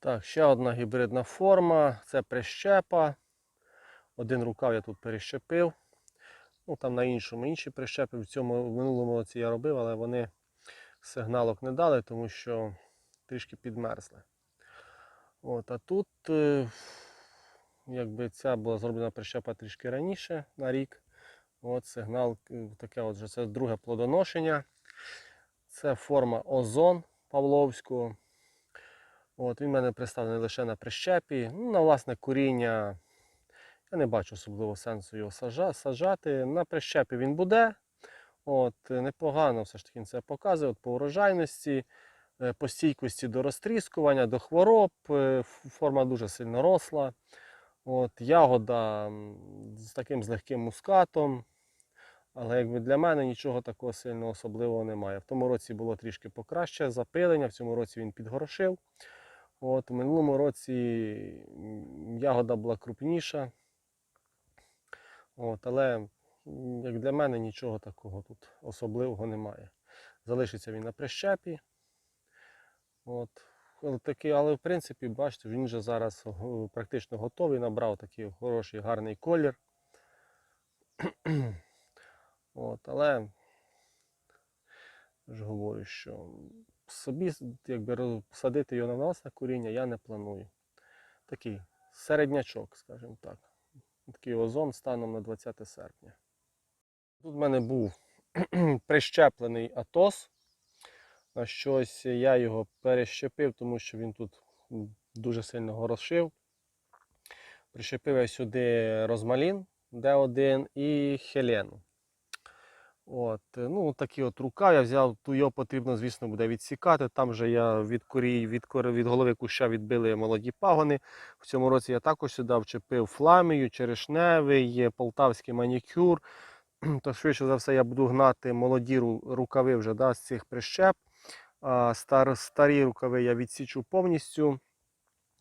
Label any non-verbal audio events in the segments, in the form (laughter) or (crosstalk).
Так, ще одна гібридна форма. Це прищепа. Один рукав я тут перещепив. Ну, там на іншому інші прищепи. В цьому в минулому році я робив, але вони сигналок не дали, тому що трішки підмерзли. От, а тут, е, якби ця була зроблена прищепа трішки раніше на рік. От сигнал е, таке от вже це друге плодоношення. Це форма озон Павловського. От, він в мене представлений лише на прищепі. Ну, на власне коріння я не бачу особливо сенсу його сажа- саджати. На прищепі він буде. От, е, непогано все ж таки це показує. От, по урожайності, е, по стійкості до розтріскування, до хвороб. е, Форма дуже сильно росла. От, ягода з таким з легким мускатом. Але якби для мене нічого такого сильно особливого немає. В тому році було трішки покраще запилення, в цьому році він підгорошив. От, в минулому році ягода була крупніша. От, але як для мене нічого такого тут особливого немає. Залишиться він на прищепі. От. Такий, але в принципі, бачите, він вже зараз практично готовий, набрав такий хороший гарний колір. От, але ж говорю, що собі якби, роз- його на власне коріння я не планую. Такий середнячок, скажімо так. Такий озон станом на 20 серпня. Тут в мене був (clears throat) прищеплений атос. На щось я його перещепив, тому що він тут дуже сильно горошив. Прищепив я сюди розмалін Д1 і хелену. От, е, ну, такий от рукав я взяв, ту його потрібно, звісно, буде відсікати. Там же я від корій, від, кори- від голови куща відбили молоді пагони. В цьому році я також сюди вчепив фламію, черешневий, е, полтавський манікюр. (clears throat) То швидше за все я буду гнати молоді рукави вже да, з цих прищеп. А стар, старі рукави я відсічу повністю.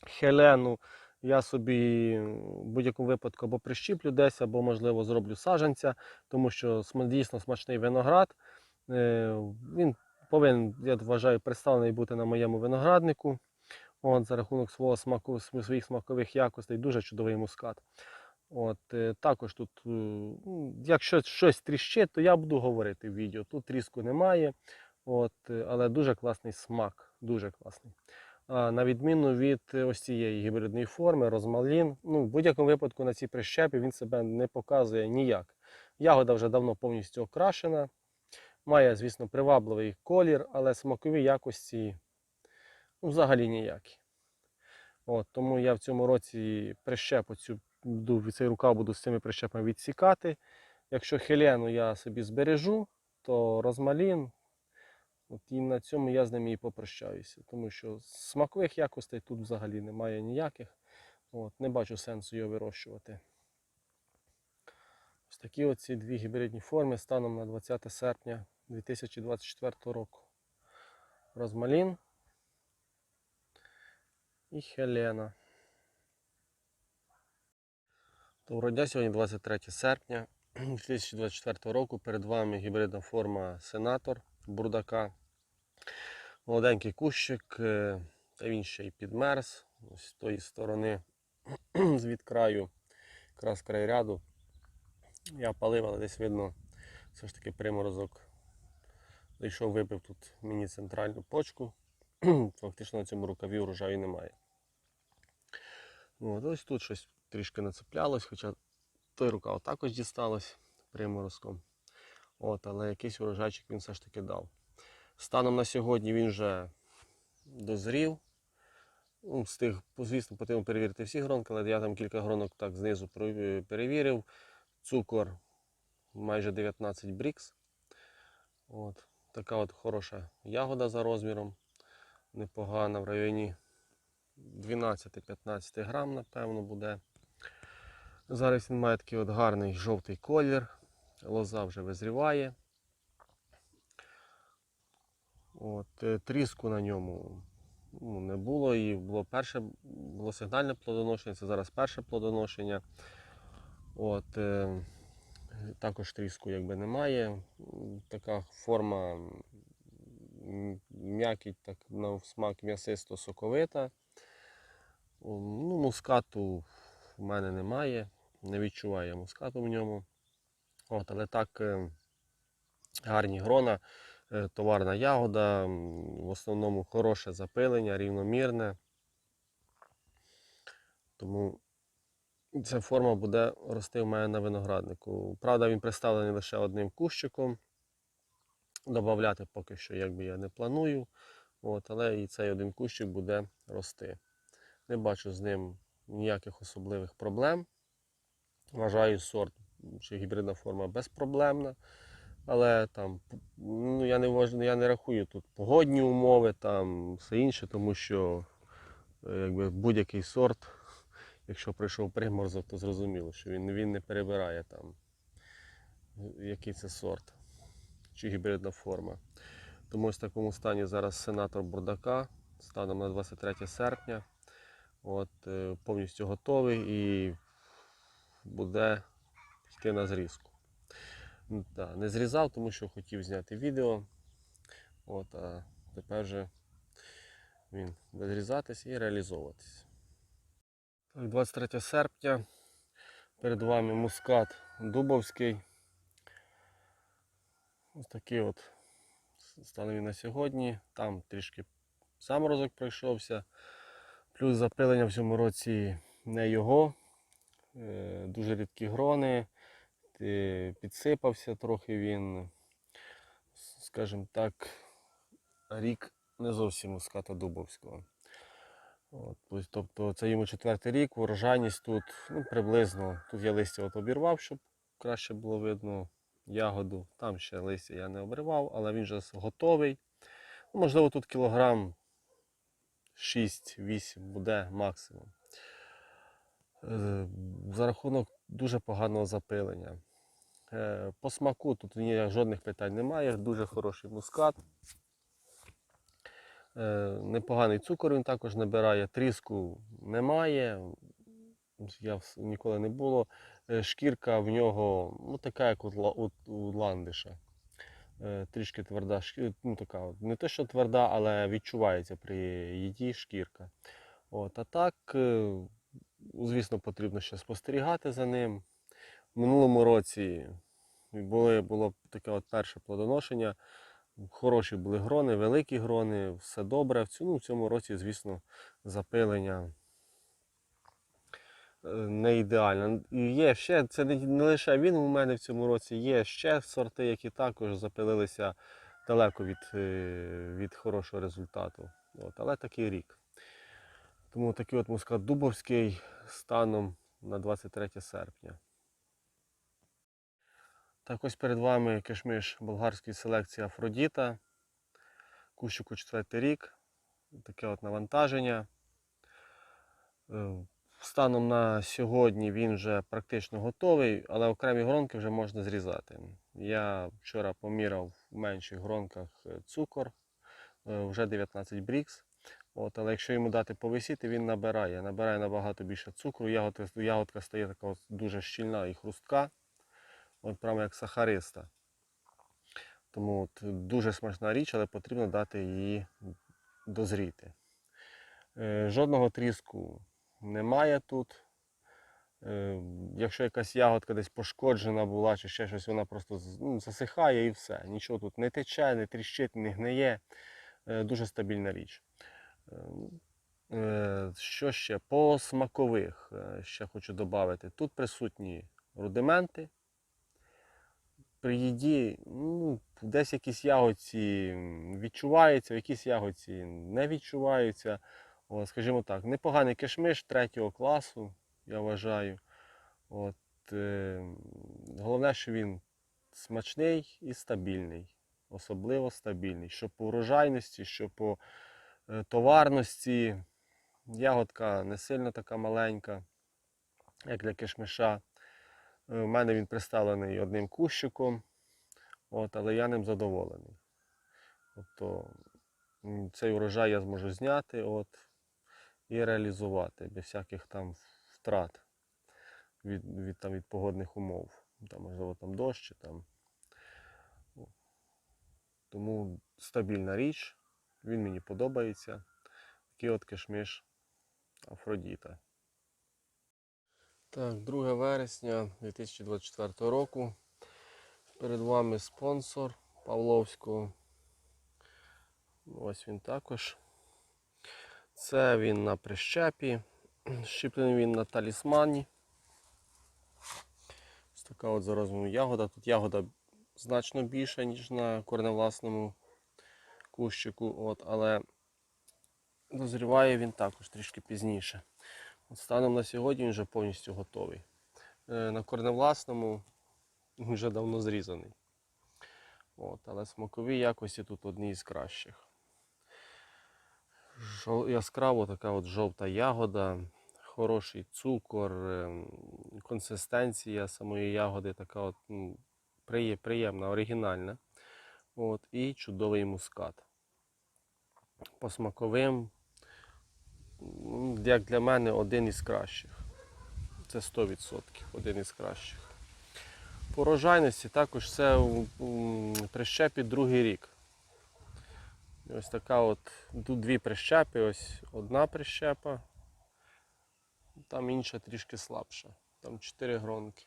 Хелену я собі в будь-якому випадку або прищіплю десь, або, можливо, зроблю саджанця, тому що дійсно смачний виноград. Е, Він повинен, я вважаю, представлений бути на моєму винограднику. От, за рахунок свого смаку, своїх смакових якостей, дуже чудовий мускат. От, е, також тут, е, ну, якщо щось тріщить, то я буду говорити в відео. Тут тріску немає, от, але дуже класний смак. Дуже класний. На відміну від е, ось цієї гібридної форми, розмалін. Ну, в будь-якому випадку на цій прищепі він себе не показує ніяк. Ягода вже давно повністю окрашена. Має, звісно, привабливий колір, але смакові якості ну, взагалі ніякі. От, тому я в цьому році прищепу цю цей рукав буду з цими прищепами відсікати. Якщо хелену я собі збережу, то розмалін. От і на цьому я з ними і попрощаюся. Тому що смакових якостей тут взагалі немає ніяких. От, не бачу сенсу його вирощувати. Ось такі оці дві гібридні форми станом на 20 серпня 2024 року. Розмалін і Хелена. Доброго дня, сьогодні 23 серпня (clears throat) 2024 року. Перед вами гібридна форма Сенатор Бурдака. Молоденький кущик, е, та він ще й підмерз. Ось з тої сторони, (clears throat) звід краю, якраз край ряду. Я палив, але десь видно, все ж таки приморозок. Зайшов, випив тут мені центральну почку. (clears throat) Фактично на цьому рукаві урожаю немає. От, ось тут щось трішки нацеплялось, хоча той рукав також дісталось приморозком. От, але якийсь урожайчик він все ж таки дав. Станом на сьогодні він вже дозрів. Ну, Встиг, звісно, потрібно перевірити всі гронки, але я там кілька гронок так знизу перевірив. Цукор майже 19 брікс. От. Така от хороша ягода за розміром. Непогана в районі 12-15 грам, напевно, буде. Зараз він має такий от гарний жовтий колір. Лоза вже визріває. От, е, тріску на ньому ну, не було. І було перше було сигнальне плодоношення, це зараз перше плодоношення. От, е, також тріску якби немає. Така форма м'якіть, так на смак м'ясисто соковита. Ну, мускату в мене немає, не відчуваю мускату в ньому. От, але так е, гарні грона, е, товарна ягода, в основному хороше запилення, рівномірне. Тому ця форма буде рости в мене на винограднику. Правда, він представлений лише одним кущиком. Добавляти поки що якби я не планую. От, але і цей один кущик буде рости. Не бачу з ним ніяких особливих проблем. Вважаю сорт чи гібридна форма безпроблемна. Але там ну, я, не вваж- я не рахую тут погодні умови, там все інше, тому що е, якби, будь-який сорт, якщо прийшов приморозок, то зрозуміло, що він, він не перебирає там, який це сорт чи гібридна форма. Тому ось в такому стані зараз сенатор Бурдака станом на 23 серпня. От, е, повністю готовий і буде йти на зрізку. Да, не зрізав, тому що хотів зняти відео. От, а тепер вже він буде зрізатись і реалізовуватись. 23 серпня. Перед вами мускат Дубовський. Ось такий от стане він на сьогодні. Там трішки заморозок пройшовся. Плюс запилення в цьому році не його. Е, Дуже рідкі грони. Е, Підсипався трохи він. Скажімо так, рік не зовсім муската Дубовського. От, тобто це йому четвертий рік, урожайність тут ну, приблизно. Тут я листя от обірвав, щоб краще було видно ягоду. Там ще листя я не обривав, але він вже готовий. Ну, можливо, тут кілограм 6-8 буде максимум. Е, За рахунок дуже поганого запилення. Е, По смаку тут жодних питань немає, дуже хороший мускат. Е, Непоганий цукор він також набирає, тріску немає. Я ніколи не було. Е, Шкірка в нього ну, така, як у ландиша. Трішки тверда шкірка, ну така, не те, що тверда, але відчувається при їді шкірка. От, а так, звісно, потрібно ще спостерігати за ним. В минулому році були, було таке от перше плодоношення. Хороші були грони, великі грони, все добре. В цьому, в цьому році, звісно, запилення е, не ідеально. І є ще, це не, не лише він у мене в цьому році, є ще сорти, які також запилилися далеко від, е, від хорошого результату. От, але такий рік. Тому такий от мускат Дубовський станом на 23 серпня. Так ось перед вами кишмиш болгарської селекції Афродіта. Кущику четвертий рік. Таке от навантаження. Е, Станом на сьогодні він вже практично готовий, але окремі гронки вже можна зрізати. Я вчора поміряв в менших гронках е, цукор, е, вже 19 брікс. От, але якщо йому дати повисіти, він набирає. Набирає набагато більше цукру. Ягодка, ягодка стає така от дуже щільна і хрустка. От прямо як сахариста. Тому от, дуже смачна річ, але потрібно дати її дозріти. Е, жодного тріску немає тут. Е, якщо якась ягодка десь пошкоджена була чи ще щось, вона просто ну, засихає і все. Нічого тут не тече, не тріщить, не гниє. Е, дуже стабільна річ. Що ще? По смакових ще хочу додати. Тут присутні рудименти. При їді ну, десь якісь ягодці відчуваються, якісь ягодці не відчуваються. О, скажімо так, непоганий кишмиш третього класу, я вважаю. От, е, головне, що він смачний і стабільний. Особливо стабільний. Що по урожайності, що по е, товарності. Ягодка не сильно така маленька, як для кишмиша. У мене він представлений одним кущиком, от, але я ним задоволений. Тобто цей урожай я зможу зняти от, і реалізувати без всяких там втрат від, від, там, від погодних умов. Там, можливо, там дощ чи там. Тому стабільна річ, він мені подобається. Такий от кишмиш Афродіта. Так, 2 вересня 2024 року. Перед вами спонсор Павловського. Ось він також. Це він на прищепі. Щеплений він на талісмані. Ось така от вам ягода. Тут ягода значно більша, ніж на корневласному кущику. От, але дозріває він також трішки пізніше. Станом на сьогодні він вже повністю готовий. Е, На корневласному вже давно зрізаний. От, але смакові якості тут одні із кращих. Жо- Яскраво така от жовта ягода, хороший цукор, ем, консистенція самої ягоди така от, ну, приємна, оригінальна. От, і чудовий мускат. По смаковим, як для мене, один із кращих. Це 100% один із кращих. По урожайності також це прищепі другий рік. Ось така от, дві прищепи, ось одна прищепа, там інша трішки слабша. Там 4 гронки.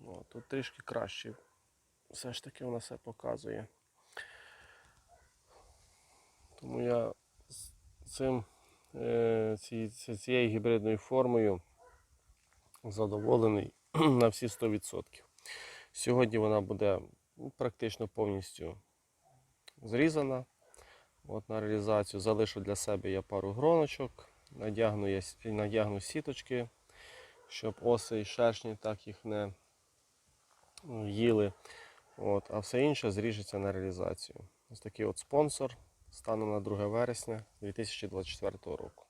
О, тут трішки краще. Все ж таки вона все показує. Тому я цим, е, ці- ці- цією гібридною формою задоволений (clears throat) на всі 100%. Сьогодні вона буде ну, практично повністю зрізана. От на реалізацію залишу для себе я пару гроночок, надягну, я, надягну сіточки, щоб оси і шершні так їх не ну, їли. От, а все інше зріжеться на реалізацію. Ось такий от спонсор станом на 2 вересня 2024 року.